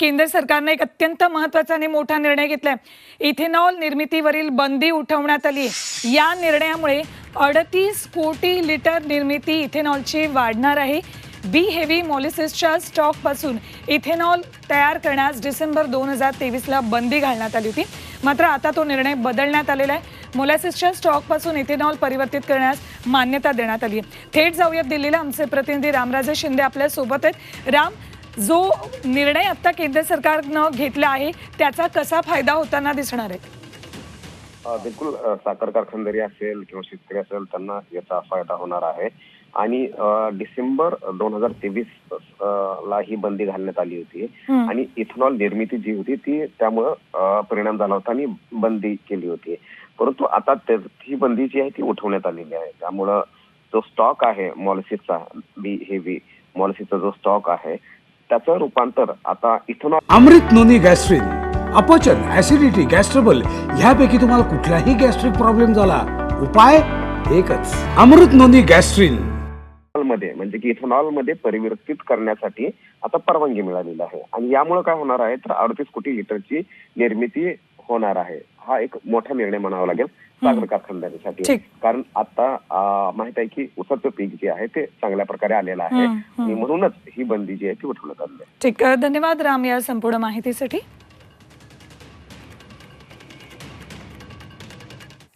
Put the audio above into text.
केंद्र सरकारनं एक अत्यंत महत्त्वाचा आणि मोठा निर्णय घेतलाय. इथेनॉल निर्मितीवरील बंदी उठवण्यात आली आहे. या निर्णयामुळे अडतीस कोटी लिटर निर्मिती इथेनॉलची वाढणार आहे. बी हेवी मॉलिसिसच्या स्टॉकपासून इथेनॉल तयार करण्यास डिसेंबर दोन हजार तेवीसला बंदी घालण्यात आली होती. मात्र आता तो निर्णय बदलण्यात आलेला आहे. मोलॅसिसच्या स्टॉकपासून इथेनॉल परिवर्तित करण्यास मान्यता देण्यात आली आहे. थेट जाऊयात दिल्लीला. आमचे प्रतिनिधी रामराजे शिंदे आपल्यासोबत आहेत. राम जो निर्णय आता केंद्र सरकारनं घेतला आहे त्याचा कसा फायदा होताना दिसणार आहे? बिलकुल साखर कारखानदारी असेल किंवा शेतकरी असेल त्यांना याचा फायदा होणार आहे. आणि डिसेंबर दोन हजार तेवीस ला ही बंदी घालण्यात आली होती. आणि इथेनॉल निर्मिती जी होती ती त्यामुळं परिणाम झाला होता आणि बंदी केली होती. परंतु आता ही बंदी जी आहे ती उठवण्यात आलेली आहे. त्यामुळं जो स्टॉक आहे मॉलिसिसचा बी हेवी मॉलिसिसचा जो स्टॉक आहे त्याचं रूपांतर आता इथेनॉल अमृत नोनी गॅस्ट्रिन अपचन ऍसिडिटी गॅस्ट्रबल ह्यापैकी तुम्हाला कुठलाही गॅस्ट्रिक प्रॉब्लेम झाला उपाय एकच. Amrit Noni Gastrin. मध्ये म्हणजे की इथेनॉलमध्ये परिवर्तित करण्यासाठी आता परवानगी मिळालेली आहे. आणि यामुळे काय होणार आहे तर अडतीस कोटी लिटरची निर्मिती होणार आहे. हा एक मोठा निर्णय म्हणावा लागेल. साखर कारखानदारीसाठी. कारण आता माहीत आहे की उसाचं पीक जे आहे ते चांगल्या प्रकारे आलेलं आहे. म्हणूनच ही बंदी जी आहे ती उठवण्यात आली आहे. ठीक. धन्यवाद राम या संपूर्ण माहितीसाठी.